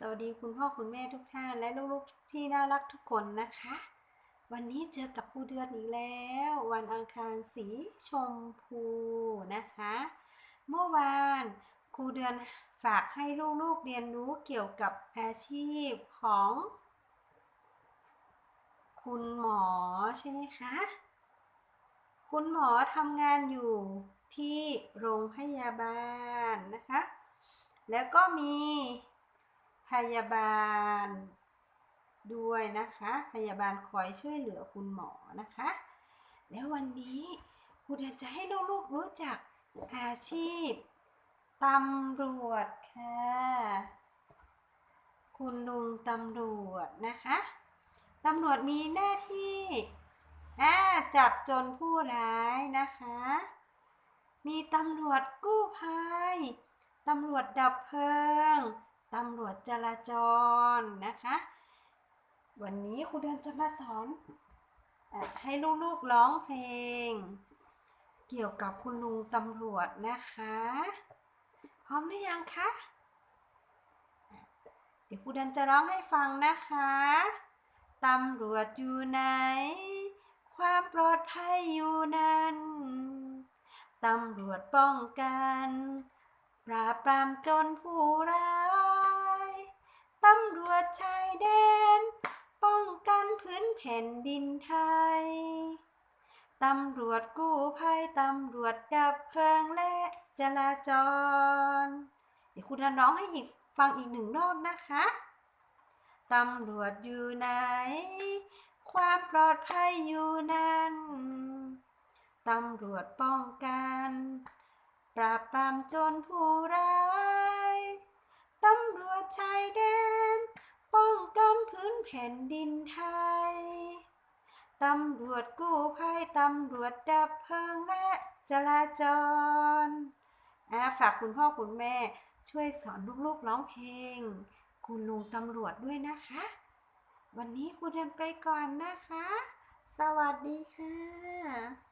สวัสดีคุณพ่อคุณแม่ทุกท่านและลูกๆที่น่ารักทุกคนนะคะ วันนี้เจอกับครูเดือนอีกแล้ว วันอังคารสีชมพูนะคะ เมื่อวานครูเดือนฝากให้ลูกๆเรียนรู้เกี่ยวกับอาชีพของ คุณหมอใช่ไหมคะ คุณหมอทำงานอยู่ที่โรงพยาบาลนะคะ แล้วก็มี พยาบาลด้วยนะคะ พยาบาลคอยช่วยเหลือคุณหมอนะคะ แล้ววันนี้ครูจะให้ลูกๆรู้จักอาชีพตำรวจค่ะ คุณลุงตำรวจนะคะตำรวจมีหน้าที่จับจรผู้ร้ายนะคะ มีตำรวจกู้ภัยตำรวจดับเพลิง ตำรวจจราจรนะคะ วันนี้ครูเดือนจะมาสอนอให้ลูกๆร้องเพลง เกี่ยวกับคุณลุงตำรวจนะคะ พร้อมหรือยังคะเดี๋ยวครูเดือนจะร้องให้ฟังนะคะตำรวจอยู่ไหน ความปลอดภัยอยู่นั้นตำรวจป้องกัน ปราบปรามจนผู้ร้าย แผ่นดินไทย ตำรวจกู้ภัยตำรวจดับเพลิงและจราจร เดี๋ยวคุณน้องให้อีกฟังอีกหนึ่งรอบนะคะ ตำรวจอยู่ไหน ความปลอดภัยอยู่นั้นตำรวจป้องกัน ปราบปรามโจรผู้ร้าย ตำรวจชายแดน ป้องกันพื้นแผ่นดินไทย ตำรวจกู้ภัยตำรวจดับเพลิงและจราจรอ่าฝากคุณพ่อคุณแม่ช่วยสอนลูกๆร้องเพลง คุณลุงตำรวจด้วยนะคะ วันนี้ครูเดินไปก่อนนะคะ สวัสดีค่ะ